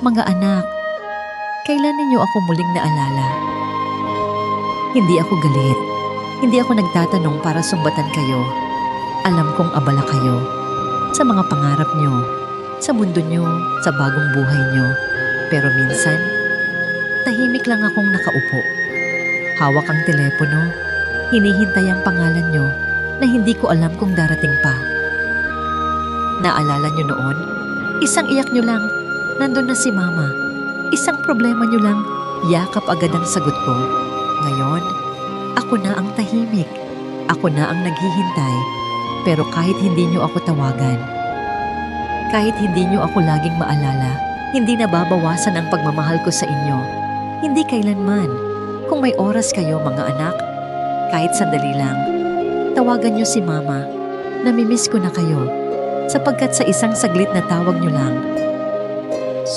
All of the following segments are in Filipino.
Mga anak, kailan ninyo ako muling naalala? Hindi ako galit. Hindi ako nagtatanong para sumbatan kayo. Alam kong abala kayo sa mga pangarap nyo, sa mundo nyo, sa bagong buhay nyo. Pero minsan, tahimik lang akong nakaupo. Hawak ang telepono, hinihintay ang pangalan nyo na hindi ko alam kung darating pa. Naalala nyo noon? Isang iyak nyo lang, nandun na si mama. Isang problema nyo lang, yakap agad ang sagot ko. Ngayon, ako na ang tahimik. Ako na ang naghihintay. Pero kahit hindi nyo ako tawagan, kahit hindi nyo ako laging maalala, hindi nababawasan ang pagmamahal ko sa inyo. Hindi kailanman. Kung may oras kayo mga anak, kahit sandali lang, tawagan nyo si mama. Namimiss ko na kayo. Sapagkat sa isang saglit na tawag nyo lang,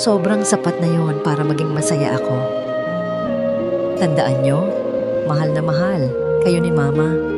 sobrang sapat na yon para maging masaya ako. Tandaan nyo, mahal na mahal kayo ni mama